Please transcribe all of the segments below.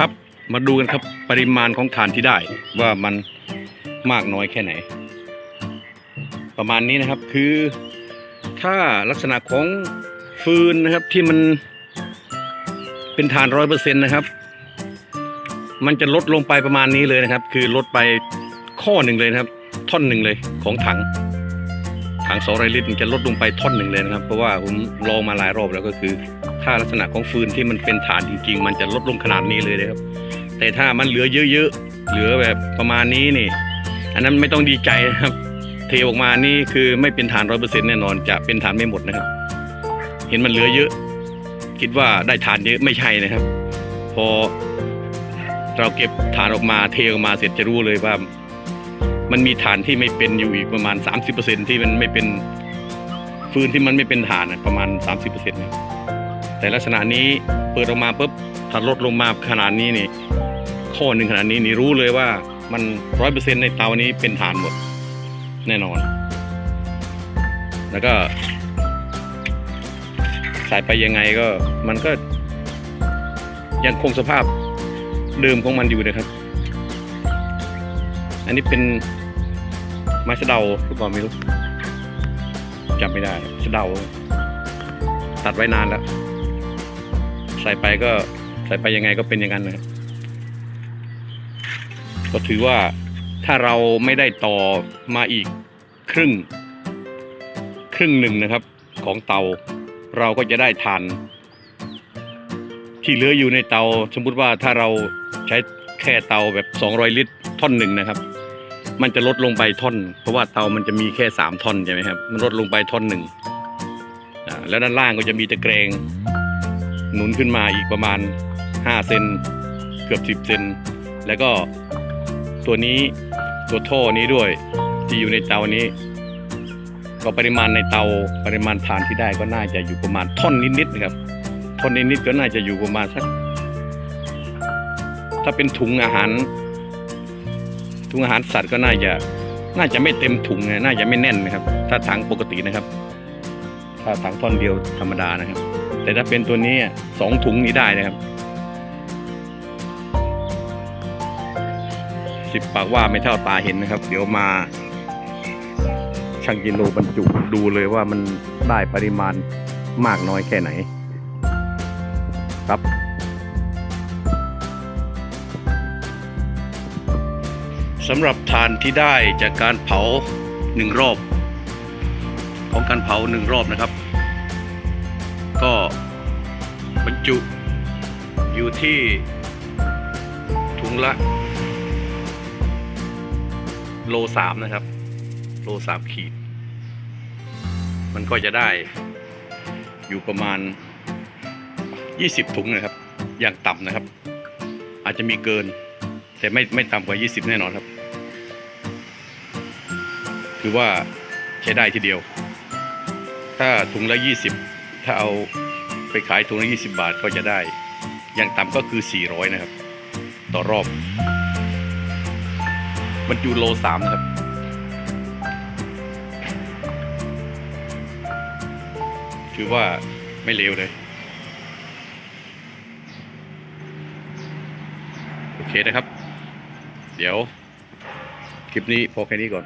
ครับ มาดูกันครับปริมาณของถ่านที่ได้ว่ามันมากน้อยแค่ไหน ประมาณนี้นะครับคือถ้าลักษณะของฟืนนะครับที่มันเป็นถ่านร้อยเปอร์เซ็นต์นะครับ มันจะลดลงไปประมาณนี้เลยนะครับ คือลดไปข้อหนึ่งเลยนะครับ ท่อนหนึ่งเลยของถัง ถังสองร้อยลิตรมันจะลดลงไปท่อนหนึ่งเลยนะครับ เพราะว่าผมลองมาหลายรอบแล้วก็คือ ถ้าลักษณะของฟืนที่มันเป็นฐานจริง ๆ มันจะลดลงขนาดนี้เลยนะครับ แต่ถ้ามันเหลือเยอะๆเหลือแบบประมาณนี้นี่ อันนั้นไม่ต้องดีใจนะครับ เทออกมานี่คือไม่เป็นฐานร้อยเปอร์เซ็นต์แน่นอนจะเป็นฐานไม่หมดนะครับ เห็นมันเหลือเยอะ คิดว่าได้ฐานเยอะไม่ใช่นะครับ พอเราเก็บฐานออกมาเทออกมาเสร็จจะรู้เลยว่า มันมีฐานที่ไม่เป็นอยู่อีกประมาณ 30%ที่มันไม่เป็นฟืนที่มันไม่เป็นฐานนะประมาณ 30%นะ แต่ลักษณะนี้เปิดออกมาปุ๊บถ้าลดลงมาขนาดนี้นี่ข้อหนึ่งขนาดนี้นี่รู้เลยว่ามันร้อยเปอร์เซ็นในเตานี้เป็นฐานหมดแน่นอน แล้วก็ใส่ไปยังไงก็มันก็ ยังคงสภาพเดิมของมันอยู่นะครับ อันนี้เป็นไม้สะเดาหรือเปล่าไม่รู้จำไม่ได้สะเดาตัดไว้นานแล้ว ใส่ไปก็ใส่ไปยังไงก็เป็นอย่างนั้นนะครับก็ถือว่าถ้าเราไม่ได้ต่อมาอีกครึ่ง ครึ่งหนึ่งนะครับ ของเตา เราก็จะได้ทาน ที่เหลืออยู่ในเตา สมมติว่าถ้าเราใช้แค่เตาแบบ 200 ลิตรท่อนหนึ่งนะครับ มันจะลดลงไปท่อน เพราะว่าเตามันจะมีแค่ 3 ท่อนใช่ไหมครับ มันลดลงไปท่อนหนึ่งแล้วด้านล่างก็จะมีตะแกรง หนุนขึ้นมาอีกประมาณ 5 เซนเกือบ 10 เซนแล้วก็ตัวนี้ตัวท่อนี้ด้วยที่อยู่ในเตานี้ ก็ปริมาณในเตาปริมาณทานที่ได้ก็น่าจะอยู่ประมาณท่อนนิดๆนะครับท่อนนิดๆก็น่าจะอยู่ประมาณสักถ้าเป็นถุงอาหาร ถุงอาหารสัตว์ก็น่าจะน่าจะไม่เต็มถุงนะน่าจะไม่แน่นนะครับ ถ้าถังปกตินะครับ ถ้าถังท่อนเดียวธรรมดานะครับ แต่ถ้าเป็นตัวนี้สองถุงนี้ได้นะครับสิบปากว่าไม่เท่าตาเห็นนะครับ เดี๋ยวมาช่างกิโลบรรจุดูเลยว่ามันได้ปริมาณมากน้อยแค่ไหน ครับสำหรับทานที่ได้จากการเผาหนึ่งรอบ ของการเผาหนึ่งรอบนะครับ ก็บรรจุอยู่ที่ถุงละ โลสามนะครับ โลสามขีด มันก็จะได้อยู่ประมาณ 20 ถุงนะครับ อย่างต่ำนะครับ อาจจะมีเกิน แต่ไม่ไม่ต่ำกว่า 20 แน่นอนครับ คือว่าใช้ได้ทีเดียว ถ้าถุงละ 20 ถ้าเอาไปขายถุงละ20 บาทก็จะได้ อย่างต่ำก็คือ 400 นะครับ ต่อรอบบรรจุโลสามนะครับ ถือว่าไม่เลวเลย โอเคนะครับ เดี๋ยว คลิปนี้พอแค่นี้ก่อน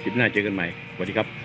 คลิปหน้าเจอกันใหม่ สวัสดีครับ